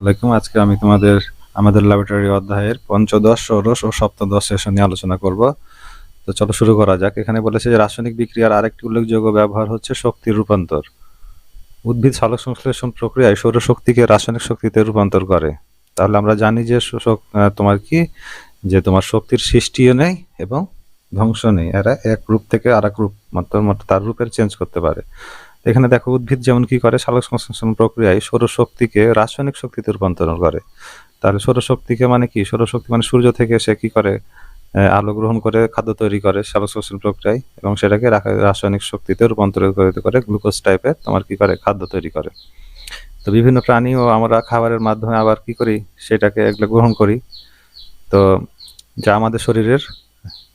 আসসালামাইকুম আজকে আমি তোমাদের, আমাদের ল্যাবরেটরি অধ্যায়ের পঞ্চদশ, ষোড়শ ও সপ্তদশ সেশন নিয়ে আলোচনা করব। তো চলো শুরু করা যাক। এখানে বলেছে যে রাসায়নিক বিক্রিয়ার আরেকটি উল্লেখযোগ্য ব্যবহার হচ্ছে শক্তির রূপান্তর। উদ্ভিদ সালোক সংশ্লেষণ প্রক্রিয়ায় সৌরশক্তিকে রাসায়নিক শক্তিতে রূপান্তর করে। তাহলে আমরা জানি যে তোমার কি? যে তোমার শক্তির সৃষ্টিও নেই এবং ধ্বংস নেই। এরা এক রূপ থেকে আর এক রূপ তার রূপের চেঞ্জ করতে পারে। এখানে দেখো উদ্ভিদ যেমন কি করে, সালোক সংশ্লেষণ প্রক্রিয়ায় সৌরশক্তিকে রাসায়নিক শক্তিতে রূপান্তরণ করে। তাহলে সৌরশক্তিকে মানে কি? সৌরশক্তি মানে সূর্য থেকে সে কি করে? আলো গ্রহণ করে, খাদ্য তৈরি করে সালোক সংশ্লেষণ প্রক্রিয়ায় এবং সেটাকে রাসায়নিক শক্তিতে রূপান্তরিত করে, গ্লুকোজ টাইপের তোমার কি করে? খাদ্য তৈরি করে। তো বিভিন্ন প্রাণীও আমরা খাবারের মাধ্যমে আবার কি করি? সেটাকে এগুলো গ্রহণ করি। তো যা আমাদের শরীরের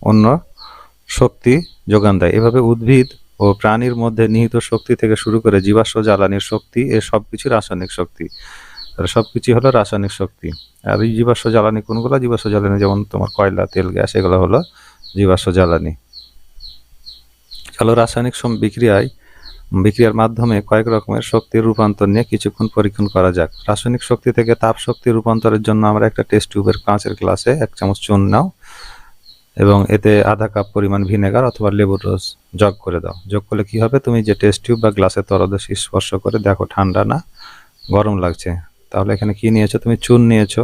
অন্য শক্তি যোগান দেয়। এভাবে উদ্ভিদ ও প্রাণীর মধ্যে নিহিত শক্তি থেকে শুরু করে জীবাশ্ম জ্বালানির শক্তি, এ সবকিছু রাসায়নিক শক্তি। তাহলে সবকিছু হলো রাসায়নিক শক্তি। আর এই জীবাশ্ম জ্বালানি কোনগুলো? জীবাশ্ম জ্বালানি যেমন তোমার কয়লা, তেল, গ্যাস, এগুলো হলো জীবাশ্ম জ্বালানি। চলো রাসায়নিক সম- বিক্রিয়ায়, বিক্রিয়ার মাধ্যমে কয়েক রকমের শক্তির রূপান্তর নিয়ে কিছুক্ষণ পরীক্ষণ করা যাক। রাসায়নিক শক্তি থেকে তাপ শক্তি রূপান্তরের জন্য আমরা একটা টেস্ট টিউবের কাঁচের গ্লাসে এক চামচ চুন নাও। এবং এতে আধা কাপ পরিমাণ ভিনেগার অথবা লেবুর রস যোগ করে দাও। যোগ করলে কি হবে? তুমি যে টেস্ট টিউব বা গ্লাসের তরদেশ স্পর্শ করে, দেখো ঠান্ডা না, গরম লাগছে। তাহলে এখানে কি নিয়েছো? তুমি চুন নিয়েছো।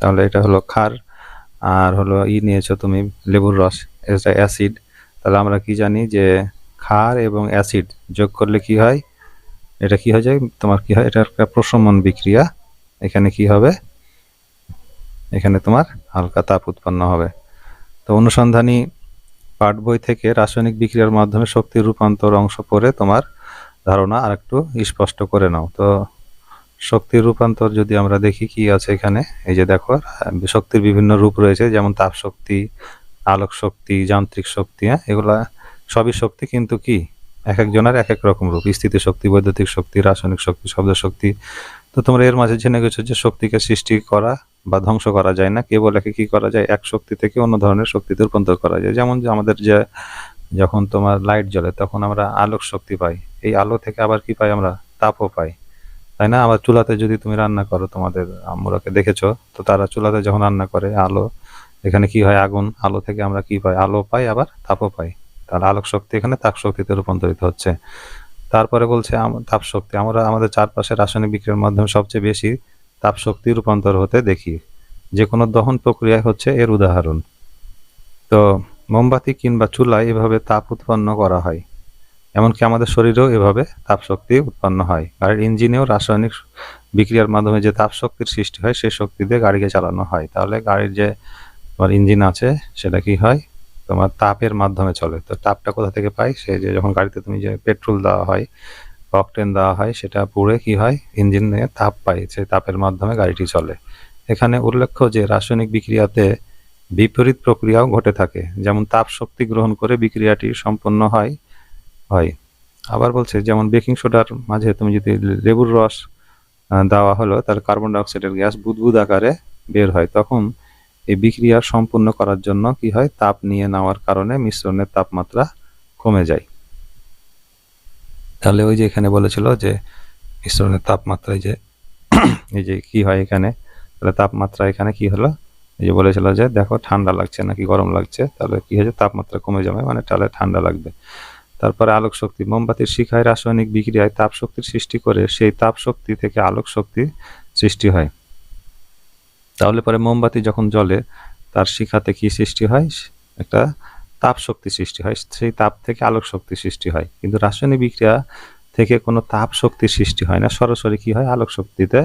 তাহলে এটা হলো খার আর হলো ই নিয়েছো তুমি লেবুর রস, এটা অ্যাসিড তাহলে আমরা কি জানি যে ক্ষার এবং অ্যাসিড যোগ করলে কি হয়? এটা কি হয়ে যায়? তোমার কি হয়? এটা একটা প্রশমন বিক্রিয়া। এখানে কি হবে? এখানে তোমার হালকা তাপ উৎপন্ন হবে। তো অনুসন্ধানী পাঠ বই থেকে রাসায়নিক বিক্রিয়ার মাধ্যমে শক্তির রূপান্তর অংশ পড়ে তোমার ধারণা আরেকটু স্পষ্ট করে নাও। তো শক্তির রূপান্তর যদি আমরা দেখি কি আছে এখানে, এই যে দেখো, শক্তির বিভিন্ন রূপ রয়েছে, যেমন তাপ শক্তি আলোক শক্তি, যান্ত্রিক শক্তি হ্যাঁ এগুলা সবই শক্তি, কিন্তু কি? এক একজনের এক এক রকম রূপ, স্থিতি শক্তি, বৈদ্যুতিক শক্তি, রাসায়নিক শক্তি, শব্দ শক্তি। তো তোমরা এর মাঝে জেনে গেছো যে শক্তিকে সৃষ্টি করা বা ধ্বংস করা যায় না। কেবল একে কি করা যায়? এক শক্তি থেকে অন্য ধরনের শক্তিতে রূপান্তর করা যায়। যেমন যে আমাদের যে, যখন তোমার লাইট জ্বলে, তখন আমরা আলোক শক্তি পাই। এই আলো থেকে আবার কি পাই আমরা? তাপও পাই। তাই না? আবার চুলাতে যদি তুমি রান্না করো, তোমাদের আম্মুরাকে দেখেছ, তো তারা চুলাতে যখন রান্না করে আলো, এখানে কি হয়? আগুন। আলো থেকে আমরা কি পাই? আলো পাই, আবার তাপও পাই। তাহলে আলোক শক্তি এখানে তাপ শক্তিতে রূপান্তরিত হচ্ছে। তারপরে বলছে তাপ শক্তি। আমরা, আমাদের চারপাশে রাসায়নিক বিক্রিয়ার মাধ্যমে সবচেয়ে বেশি তাপ শক্তি রূপান্তর হতে দেখি। যে কোনো দহন প্রক্রিয়া হচ্ছে এর উদাহরণ। তো, মোমবাতি কিংবা চুলায় এভাবে তাপ উৎপন্ন করা হয়। এমনকি আমাদের শরীরেও এভাবে তাপ শক্তি উৎপন্ন হয়। গাড়ির ইঞ্জিনেও রাসায়নিক বিক্রিয়ার মাধ্যমে যে তাপ শক্তির সৃষ্টি হয় সেই শক্তি দিয়ে গাড়িকে চালানো হয়। তাহলে গাড়ির যে তোমার ইঞ্জিন আছে, সেটা কি হয়? তোমার তাপের মাধ্যমে চলে। তো তাপটা কোথা থেকে পাই সে যে যখন গাড়িতে তুমি যে পেট্রোল দেওয়া হয় অকটেন দেওয়া হয়, সেটা পুড়ে কি হয়? ইঞ্জিন তাপ পায় সেই তাপের মাধ্যমে গাড়িটি চলে। এখানে উল্লেখ্য যে, রাসায়নিক বিক্রিয়াতে বিপরীত প্রক্রিয়াও ঘটে থাকে। যেমন তাপ শক্তি গ্রহণ করে বিক্রিয়াটি সম্পন্ন হয় হয়। আবার বলছে, যেমন বেকিং সোডার মাঝে তুমি যদি লেবুর রস দেওয়া হলো, তার কার্বন ডাইঅক্সাইডের গ্যাস বুদবুদ আকারে বের হয়। তখন এই বিক্রিয়া সম্পূর্ণ করার জন্য কি হয়? তাপ নিয়ে নেওয়ার কারণে মিশ্রণের তাপমাত্রা কমে যায়। তাহলে ওই যে এখানে বলেছিল যে মিশ্রণের তাপমাত্রায় যে এই যে কি হয় এখানে, তাহলে তাপমাত্রা এখানে কি হলো? এই যে বলেছিল যে দেখো ঠান্ডা লাগছে নাকি গরম লাগছে, তাহলে কি হয়েছে? তাপমাত্রা কমে যাবে মানে তাহলে ঠান্ডা লাগবে। তারপরে আলোক শক্তি, মোমবাতির শিখায় রাসায়নিক বিক্রিয়ায় তাপ শক্তির সৃষ্টি করে সেই তাপ শক্তি থেকে আলোক শক্তি সৃষ্টি হয়। তাহলে পরে মোমবাতি যখন জ্বলে, তার শিখাতে কি সৃষ্টি হয়? একটা তাপ শক্তি সৃষ্টি হয়, সেই তাপ থেকে আলোক শক্তি সৃষ্টি হয়। কিন্তু রাসায়নিক বিক্রিয়া থেকে কোনো তাপ শক্তি সৃষ্টি হয় না, সরাসরি কি হয়? আলোক শক্তিতে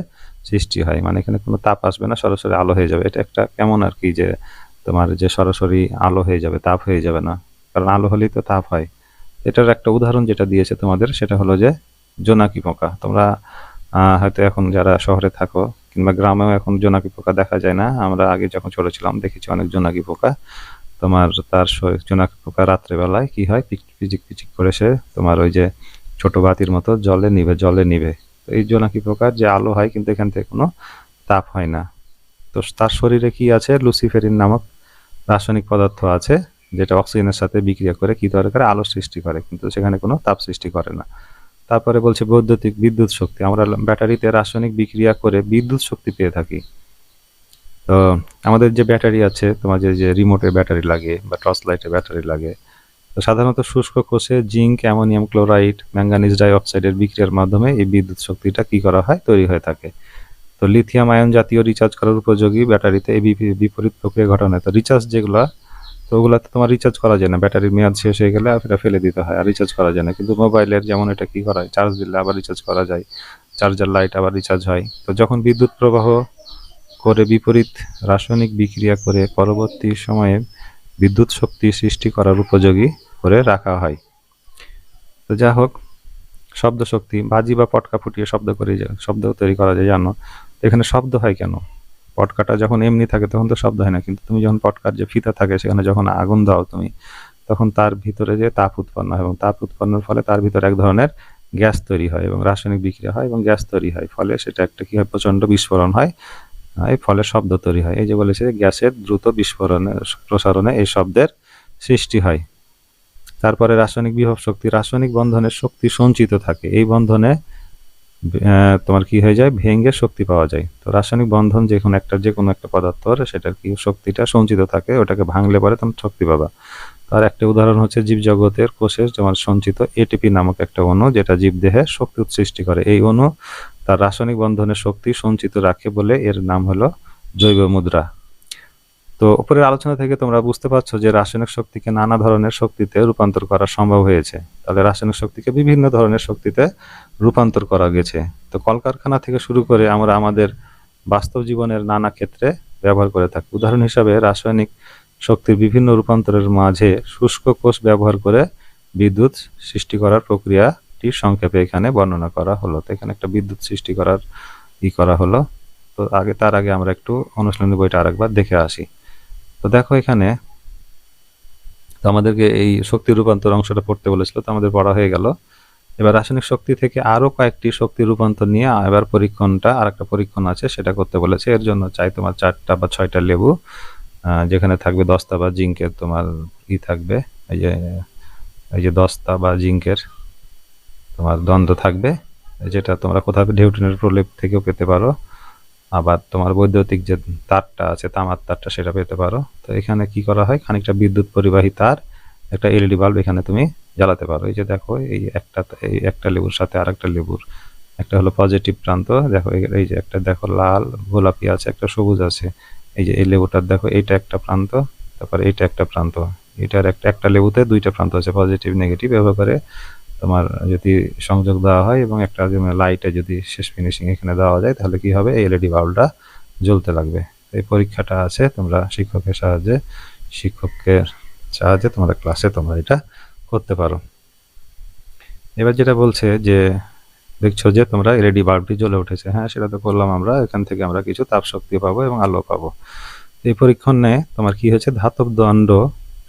সৃষ্টি হয় মানে এখানে কোনো তাপ আসবে না, সরাসরি আলো হয়ে যাবে। এটা একটা কেমন আর কি যে তোমার যে সরাসরি আলো হয়ে যাবে, তাপ হয়ে যাবে না। কারণ আলো হলেই তো তাপ হয়। এটার একটা উদাহরণ যেটা দিয়েছে তোমাদের, সেটা হলো যে জোনাকি পোকা। তোমরা হয়তো এখন যারা শহরে থাকো কিংবা গ্রামেও এখন জোনাকি পোকা দেখা যায় না। আমরা আগে যখন ছোট ছিলাম, দেখেছি অনেক জোনাকি পোকা। তোমার তার জোনাকি পোকা রাত্রেবেলায় কি হয়? পিচ- পিচিক পিচিক করে সে তোমার ওই যে ছোট বাতির মতো জলে নিবে জলে নিবে। তো এই জোনাকি পোকার যে আলো হয় কিন্তু এখান থেকে কোনো তাপ হয় না। তো তার শরীরে কি আছে? লুসিফেরিন নামক রাসায়নিক পদার্থ আছে, যেটা অক্সিজেনের সাথে বিক্রিয়া করে কি তৈরি করে? আলো সৃষ্টি করে, কিন্তু সেখানে কোনো তাপ সৃষ্টি করে না। তারপরে বলছে বৈদ্যুতিক বিদ্যুৎ শক্তি। আমরা ব্যাটারিতে রাসায়নিক বিক্রিয়া করে বিদ্যুৎ শক্তি পেয়ে থাকি। তো আমাদের যে ব্যাটারি আছে, তোমার যে রিমোটের ব্যাটারি লাগে বা টর্চ লাইটের ব্যাটারি লাগে, তো সাধারণত শুষ্ক কোষে জিঙ্ক অ্যামোনিয়াম ক্লোরাইড ম্যাঙ্গানিজ ডাইঅক্সাইডের বিক্রিয়ার মাধ্যমে এই বিদ্যুৎ শক্তিটা কি করা হয়? তৈরি হয়ে থাকে। তো লিথিয়াম আয়ন জাতীয় রিচার্জ করার উপযোগী ব্যাটারিতে এই বিপি- বিপরীত প্রক্রিয়া ঘটানো তো রিচার্জ যেগুলো, তো ওগুলাতে তোমার রিচার্জ করা যায় না। ব্যাটারির মেয়াদ শেষ হয়ে গেলে সেটা ফেলে দিতে হয়, আর রিচার্জ করা যায় না। কিন্তু মোবাইলের যেমন এটা কি করা হয়? চার্জ দিলে আবার রিচার্জ করা যায়। চার্জার লাইট আবার রিচার্জ হয়। তো যখন বিদ্যুৎ প্রবাহ করে বিপরীত রাসায়নিক বিক্রিয়া করে পরবর্তী সময়ে বিদ্যুৎ শক্তি সৃষ্টি করার উপযোগী করে রাখা হয়। তো যা হোক, শব্দ শক্তি বাজি বা পটকা ফুটিয়ে শব্দ করে শব্দ তৈরি করা যায়, জানো? এখানে শব্দ হয় কেন? পটকাটা যখন এমনি থাকে তখন তো শব্দ হয় না, কিন্তু তুমি যখন পটকার যে ফিতা থাকে, সেখানে যখন আগুন দাও তুমি, তখন তার ভিতরে যে তাপ উৎপন্ন হয় এবং তাপ উৎপন্নের ফলে তার ভিতরে এক ধরনের গ্যাস তৈরি হয় এবং রাসায়নিক বিক্রিয়া হয় এবং গ্যাস তৈরি হয়। ফলে সেটা একটা কি হয়? প্রচণ্ড বিস্ফোরণ হয় এই ফলে শব্দ তৈরি হয়। এই যে বলেছে, গ্যাসের দ্রুত বিস্ফোরণে, প্রসারণে এই শব্দের সৃষ্টি হয়। তারপরে রাসায়নিক বিভব শক্তি, রাসায়নিক বন্ধনের শক্তি সঞ্চিত থাকে। এই বন্ধনে তোমার কি হয়ে যায়? ভেঙে শক্তি পাওয়া যায়। তো রাসায়নিক বন্ধন যে কোনো একটা যে কোনো একটা পদার্থর সেটার কি শক্তিটা সঞ্চিত থাকে? ওটাকে ভাঙলে পরে তুমি শক্তি পাবা। তার একটা উদাহরণ হচ্ছে জীবজগতের কোষের যেমন সঞ্চিত এটিপি নামক একটা অণু, যেটা জীবদেহে শক্তি সৃষ্টি করে। এই অণু তার রাসায়নিক বন্ধনের শক্তি সঞ্চিত রাখে বলে এর নাম হলো জৈব মুদ্রা। তো উপরের আলোচনা থেকে তোমরা বুঝতে পারছ যে রাসায়নিক শক্তিকে নানা ধরনের শক্তিতে রূপান্তর করা সম্ভব হয়েছে। তাহলে রাসায়নিক শক্তিকে বিভিন্ন ধরনের শক্তিতে রূপান্তর করা গেছে। তো কলকারখানা থেকে শুরু করে আমরা আমাদের বাস্তব জীবনের নানা ক্ষেত্রে ব্যবহার করে থাকি। উদাহরণ হিসাবে রাসায়নিক শক্তির বিভিন্ন রূপান্তরের মাঝে শুষ্ক কোষ ব্যবহার করে বিদ্যুৎ সৃষ্টি করার প্রক্রিয়াটি সংক্ষেপে এখানে বর্ণনা করা হলো। তো এখানে একটা বিদ্যুৎ সৃষ্টি করার ই করা হলো। তো আগে, তার আগে আমরা একটু অনুশীলনী বইটা আরেকবার দেখে আসি। তো দেখো এখানে, তো আমাদেরকে এই শক্তি রূপান্তর অংশটা পড়তে বলেছিল, তো আমাদের পড়া হয়ে গেল। এবার রাসায়নিক শক্তি থেকে আরও কয়েকটি শক্তি রূপান্তর নিয়ে এবার পরীক্ষণটা, আরেকটা পরীক্ষণ আছে, সেটা করতে বলেছে। এর জন্য চাই তোমার চারটা বা ছয়টা লেবু যেখানে থাকবে দস্তা বা জিঙ্কের তোমার ই থাকবে, এই যে এই যে দস্তা বা জিঙ্কের তোমার দ্বন্দ্ব থাকবে, যেটা তোমরা কোথাও ডিউটিনের প্রলেপ থেকেও পেতে পারো। আবার তোমার বৈদ্যুতিক যে তারটা আছে, তামার তারটা সেটা পেতে পারো। তো এখানে কি করা হয়? খানিকটা বিদ্যুৎ পরিবাহী তার, একটা এলইডি বাল্ব এখানে তুমি জ্বালাতে পারো। এই যে দেখো, এই একটা এই একটা লেবুর সাথে আর একটা লেবুর, একটা হলো পজিটিভ প্রান্ত। দেখো, এই- যে একটা দেখো, লাল, গোলাপি আছে, একটা সবুজ আছে। এই যে, এই লেবুটার দেখো, এইটা একটা প্রান্ত, তারপর এইটা একটা প্রান্ত। এটার একটা একটা লেবুতে দুইটা প্রান্ত আছে পজিটিভ নেগেটিভ এভাবে করে তোমার যদি সংযোগ দেওয়া হয় এবং একটা লাইটে যদি শেষ ফিনিশিং এখানে দেওয়া যায়, তাহলে কি হবে? এই এলইডি বাল্বটা জ্বলতে লাগবে। এই পরীক্ষাটা আছে, তোমরা শিক্ষকের সাহায্যে শিক্ষকের সাহায্যে তোমাদের ক্লাসে তোমরা এটা করতে পারো। এবার যেটা বলছে যে, দেখছ যে তোমরা এলইডি বাল্বটি জ্বলে উঠেছে। হ্যাঁ সেটা তো করলাম আমরা, এখান থেকে আমরা কিছু তাপ শক্তি পাবো এবং আলো পাবো। এই পরীক্ষণে তোমার কি হয়েছে? ধাতব দণ্ড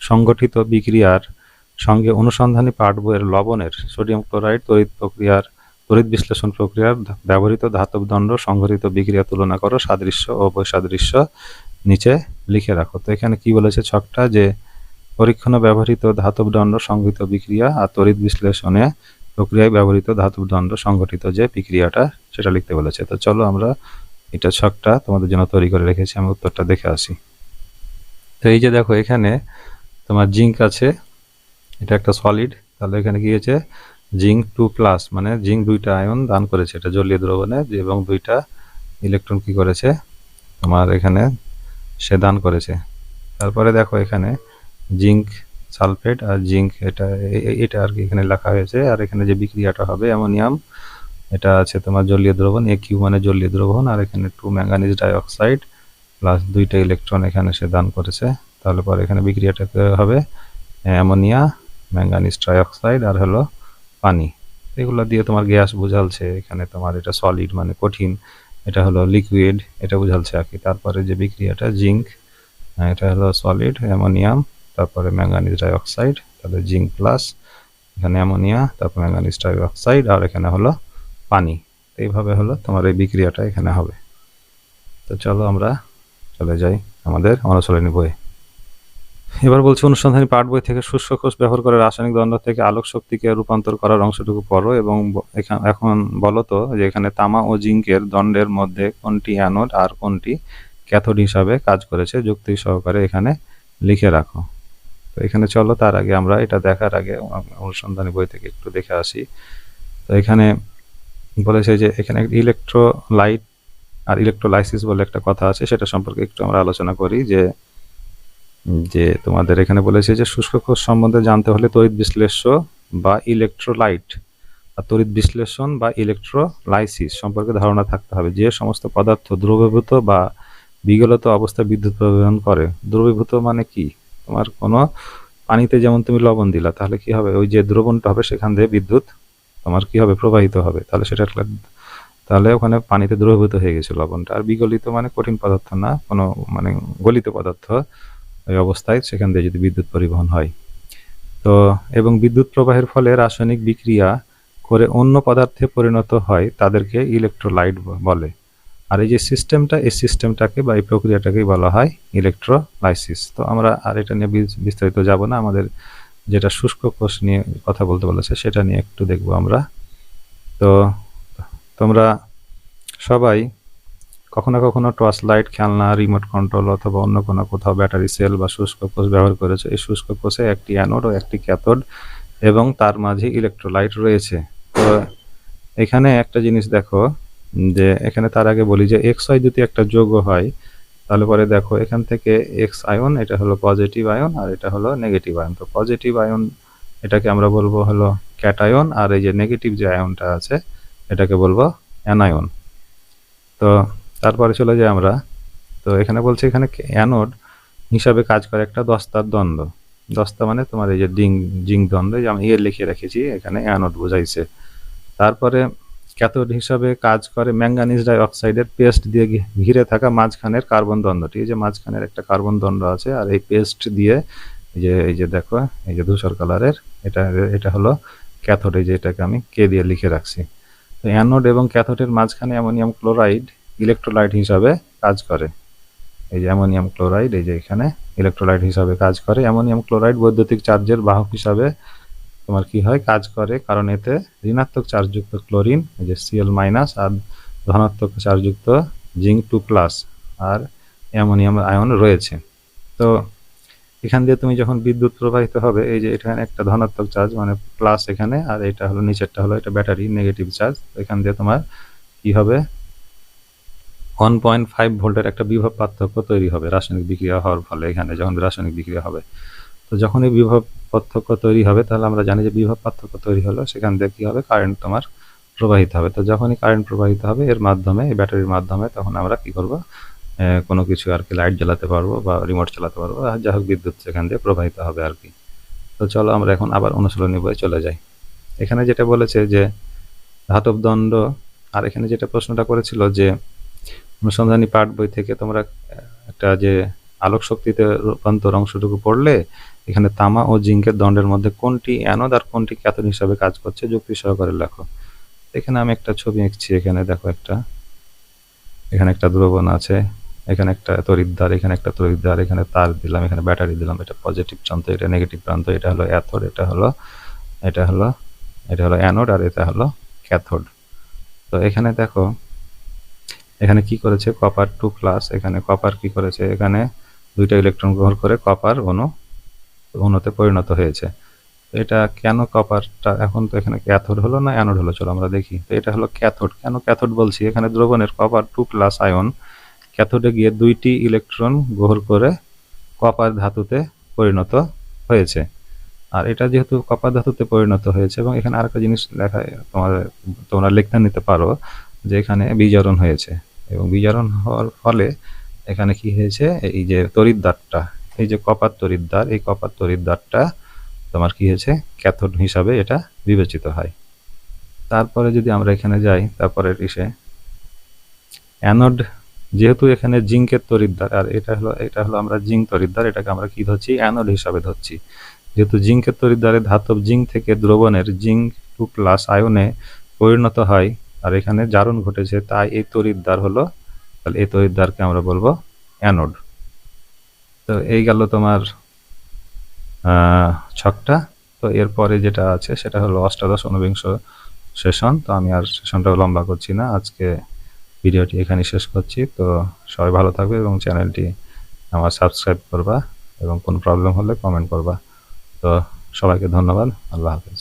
সংগঠিত বিক্রিয়ার সঙ্গে অনুসন্ধানী পাঠ বইয়ের লবণের সোডিয়াম ক্লোরাইড তড়িৎ প্রক্রিয়ার, তড়িৎ বিশ্লেষণ প্রক্রিয়ার ব্যবহৃত ধাতব দণ্ড সংঘটিত বিক্রিয়া তুলনা করো, সাদৃশ্য ও বৈসাদৃশ্য নিচে লিখে রাখো। তো এখানে কি বলেছে ছকটা? যে পরীক্ষণে ব্যবহৃত ধাতব দণ্ড সংঘটিত বিক্রিয়া আর তড়িৎ বিশ্লেষণে প্রক্রিয়ায় ব্যবহৃত ধাতব দণ্ড সংগঠিত যে বিক্রিয়াটা, সেটা লিখতে বলেছে। তো চলো আমরা এটা ছকটা তোমাদের জন্য তৈরি করে রেখেছি, আমি উত্তরটা দেখে আসি। তো এই যে দেখো এখানে তোমার জিঙ্ক আছে এটা একটা সলিড তাহলে এখানে কি হয়েছে? জিঙ্ক টু প্লাস মানে জিঙ্ক দুইটা আয়ন দান করেছে এটা জলীয় দ্রবণে, এবং দুইটা ইলেকট্রন কি করেছে? তোমার এখানে সে দান করেছে। তারপরে দেখো এখানে জিঙ্ক সালফেট আর জিঙ্ক এটা এটা আর কি এখানে লেখা হয়েছে। আর এখানে যে বিক্রিয়াটা হবে, অ্যামোনিয়াম, এটা আছে তোমার জলীয় দ্রবণ এ কিউ মানে জলীয় দ্রবণ, আর এখানে টু ম্যাঙ্গানিজ ডাইঅক্সাইড প্লাস দুইটা ইলেকট্রন এখানে সে দান করেছে। তাহলে পরে এখানে বিক্রিয়াটা হবে অ্যামোনিয়া ম্যাঙ্গানিজ ট্রাইঅক্সাইড আর হলো পানি। এগুলো দিয়ে তোমার গ্যাস বোঝালছে, এখানে তোমার এটা সলিড মানে কঠিন, এটা হলো লিকুইড এটা বোঝালছে আর কি। তারপরে যে বিক্রিয়াটা জিঙ্ক এটা হলো সলিড অ্যামোনিয়াম তারপরে ম্যাঙ্গানিজ ডাইঅক্সাইড তাহলে জিঙ্ক প্লাস এখানে অ্যামোনিয়া তারপর ম্যাঙ্গানিজ ডাইঅক্সাইড আর এখানে হলো পানি। এইভাবে হলো তোমার এই বিক্রিয়াটা এখানে হবে। তো চলো আমরা চলে যাই আমাদের অনুশীলনী বই এবার বলছে অনুসন্ধানী পাঠ বই থেকে শুষ্ক কোষ ব্যবহার করে রাসায়নিক দ্বন্দ্ব থেকে আলোক শক্তিকে রূপান্তর করার অংশটুকু পড়ো এবং এখন বলো তো যে এখানে তামা ও জিঙ্কের দণ্ডের মধ্যে কোনটি অ্যানোড আর কোনটি ক্যাথোড হিসাবে কাজ করেছে? যুক্তি সহকারে এখানে লিখে রাখো। তো এখানে চলো, তার আগে আমরা এটা দেখার আগে অনুসন্ধানী বই থেকে একটু দেখে আসি। তো এখানে বলেছে যে এখানে ইলেকট্রোলাইট আর ইলেকট্রোলাইসিস বলে একটা কথা আছে, সেটা সম্পর্কে একটু আমরা আলোচনা করি যে যে তোমাদের এখানে বলেছে যে শুষ্ক কোষ সম্বন্ধে জানতে হলে তড়িৎ বিশ্লেষ্য বা ইলেকট্রোলাইট তড়িৎ বিশ্লেষণ বা ইলেকট্রোলাইসিস সম্পর্কে ধারণা থাকতে হবে। যে সমস্ত পদার্থ দ্রবীভূত বা বিগলত অবস্থায় বিদ্যুৎ প্রবাহন করে। দ্রবীভূত মানে কি? তোমার কোনো পানিতে যেমন তুমি লবণ দিলা, তাহলে কি হবে? ওই যে দ্রবণটা হবে, সেখান দিয়ে বিদ্যুৎ তোমার কি হবে? প্রবাহিত হবে। তাহলে সেটা একটা তাহলে ওখানে পানিতে দ্রবীভূত হয়ে গেছে লবণটা। আর বিগলিত মানে কঠিন পদার্থ না, কোনো মানে গলিত পদার্থ। ওই অবস্থায় সেখান দিয়ে যদি বিদ্যুৎ পরিবহন হয়। তো, এবং বিদ্যুৎ প্রবাহের ফলে রাসায়নিক বিক্রিয়া করে অন্য পদার্থে পরিণত হয়, তাদেরকে ইলেকট্রোলাইট বলে। আর এই যে সিস্টেমটা এই সিস্টেমটাকে বা এই প্রক্রিয়াটাকেই বলা হয় ইলেকট্রোলাইসিস তো আমরা আর এটা নিয়ে বিস্তারিত যাব না। আমাদের যেটা শুষ্ক কোষ নিয়ে কথা বলতে বলেছে, সেটা নিয়ে একটু দেখব আমরা। তো, তোমরা সবাই কখনো কখনো টর্চ লাইট খেলনা রিমোট কন্ট্রোল অথবা অন্য কোনো কোথাও ব্যাটারি সেল বা শুষ্ক কোষ ব্যবহার করেছে। এই শুষ্ক কোষে একটি অ্যানোড ও একটি ক্যাথোড এবং তার মাঝে ইলেকট্রোলাইট রয়েছে। তো এখানে একটা জিনিস দেখো, যে এখানে তার আগে বলি যে এক্স ওয়াই যদি একটা যৌগ হয়, তাহলে পরে দেখো এখান থেকে এক্স আয়ন এটা হলো পজিটিভ আয়ন আর এটা হলো নেগেটিভ আয়ন তো পজিটিভ আয়ন এটাকে আমরা বলব হলো ক্যাটায়ন আর এই যে নেগেটিভ যে আয়নটা আছে, এটাকে বলব অ্যানায়ন তো তারপরে চলে যাই আমরা। তো এখানে বলছে এখানে অ্যানোড হিসাবে কাজ করে একটা দস্তার দ্বন্দ্ব। দস্তা মানে তোমার এই যে ডিং জিং দ্বন্দ্ব যে আমি ইয়ে লিখে রেখেছি, এখানে অ্যানোড বোঝাইছে। তারপরে ক্যাথোড হিসাবে কাজ করে ম্যাঙ্গানিজ ডাইঅক্সাইডের পেস্ট দিয়ে ঘিরে থাকা মাঝখানের কার্বন দ্বন্দ্বটি। এই যে মাঝখানের একটা কার্বন দ্বন্দ্ব আছে, আর এই পেস্ট দিয়ে এই যে এই যে দেখো, এই যে ধূসর কালারের, এটা এটা হলো ক্যাথোড, এই যে এটাকে আমি কে দিয়ে লিখে রাখছি। তো অ্যানোড এবং ক্যাথোডের মাঝখানে অ্যামোনিয়াম ক্লোরাইড ইলেকট্রোলাইট হিসাবে কাজ করে। এই যে অ্যামোনিয়াম ক্লোরাইড, এই যে এখানে ইলেকট্রোলাইট হিসাবে কাজ করে। অ্যামোনিয়াম ক্লোরাইড বৈদ্যুতিক চার্জের বাহক হিসাবে তোমার কি হয়? কাজ করে। কারণ এতে ঋণাত্মক চার্জযুক্ত ক্লোরিন, এই যে সিএল মাইনাস আর ধনাত্মক চার্জযুক্ত জিঙ্ক টু প্লাস আর অ্যামোনিয়াম আয়ন রয়েছে। তো এখান দিয়ে তুমি যখন বিদ্যুৎ প্রবাহিত হবে, এই যে এখানে একটা ধনাত্মক চার্জ মানে প্লাস এখানে, আর এটা হলো নিচেরটা হলো এটা ব্যাটারি নেগেটিভ চার্জ এখান দিয়ে তোমার কি হবে? ওয়ান পয়েন্ট ফাইভ ভোল্টের একটা বিভব পার্থক্য তৈরি হবে, রাসায়নিক বিক্রিয়া হওয়ার ফলে এখানে যখন রাসায়নিক বিক্রিয়া হবে। তো যখন এই বিভব পার্থক্য তৈরি হবে, তাহলে আমরা জানি যে বিভব পার্থক্য তৈরি হলো, সেখান থেকে কী হবে? কারেন্ট তোমার প্রবাহিত হবে। তো যখনই কারেন্ট প্রবাহিত হবে, এর মাধ্যমে, এই ব্যাটারির মাধ্যমে তখন আমরা কি করব? কোনো কিছু আর কি লাইট জ্বালাতে পারব বা রিমোট চালাতে পারব যা হোক বিদ্যুৎ সেখান দিয়ে প্রবাহিত হবে আর কি। তো চলো আমরা এখন আবার অনুশীলনী বই চলে যাই। এখানে যেটা বলেছে যে ধাতব দণ্ড, আর এখানে যেটা প্রশ্নটা করেছিল যে অনুসন্ধানী পাঠ বই থেকে তোমরা একটা যে আলোক শক্তিতে রূপান্তর অংশটুকু পড়লে, এখানে তামা ও জিঙ্কের দণ্ডের মধ্যে কোনটি অ্যানোড আর কোনটি ক্যাথোড হিসাবে কাজ করছে যুক্তি সহকারে লেখো। এখানে আমি একটা ছবি এঁকছি, এখানে দেখো একটা। এখানে একটা দ্রবণ আছে, এখানে একটা তড়িৎদ্বার, এখানে একটা তড়িৎদ্বার, এখানে তার দিলাম, এখানে ব্যাটারি দিলাম, এটা পজিটিভ প্রান্ত, এটা নেগেটিভ প্রান্ত, এটা হলো অ্যাথোড এটা হলো এটা হলো এটা হলো অ্যানোড আর এটা হলো ক্যাথোড। তো এখানে দেখো এখানে কি করেছে? কপার টু প্লাস এখানে কপার কি করেছে? এখানে দুইটা ইলেকট্রন গ্রহণ করে কপার অণু, অণুতে পরিণত হয়েছে। এটা কেন কপারটা এখন তো এখানে ক্যাথোড হলো না অ্যানোড হলো? চলো আমরা দেখি। তো এটা হলো ক্যাথোড কেন ক্যাথোড বলছি? এখানে দ্রবণের কপার টু প্লাস আয়ন ক্যাথোডে গিয়ে দুইটি ইলেকট্রন গ্রহণ করে কপার ধাতুতে পরিণত হয়েছে। আর এটা যেহেতু কপার ধাতুতে পরিণত হয়েছে, এবং এখানে আরেকটা জিনিস লেখা তোমার তোমরা লিখতে নিতে পারো যে এখানে বিজারণ হয়েছে। এবং বিজারণ হওয়ার ফলে এখানে কি হয়েছে? এই যে তড়িৎদ্বারটা এই যে কপার তড়িৎদ্বার এই কপার তড়িৎদ্বারটা তোমার কি হয়েছে? ক্যাথোড হিসাবে এটা বিবেচিত হয়। তারপরে যদি আমরা এখানে যাই তারপরে ইসে, অ্যানোড যেহেতু এখানে জিঙ্কের তড়িৎদ্বার আর এটা হলো এটা হলো আমরা জিঙ্ক তড়িৎদ্বার এটাকে আমরা কি ধরছি? অ্যানোড হিসাবে ধরছি। যেহেতু জিঙ্কের তড়িৎদ্বারে ধাতব জিঙ্ক থেকে দ্রবণের জিঙ্ক টু প্লাস আয়নে পরিণত হয় আর এখানে জারণ ঘটেছে, তাই এই তড়িৎদ্বার হলো, তাহলে এই তড়িৎদ্বারকে আমরা বলব অ্যানোড। তো এই গেল তোমার ছকটা। তো এরপরে যেটা আছে, সেটা হলো অষ্টাদশ ঊনবিংশ সেশন। তো আমি আর সেশনটা লম্বা করছি না, আজকে ভিডিওটি এখানে শেষ করছি। তো সবাই ভালো থাকবে এবং চ্যানেলটি আমার সাবস্ক্রাইব করবা এবং কোনো প্রবলেম হলে কমেন্ট করবা। তো সবাইকে ধন্যবাদ, আল্লাহ হাফেজ।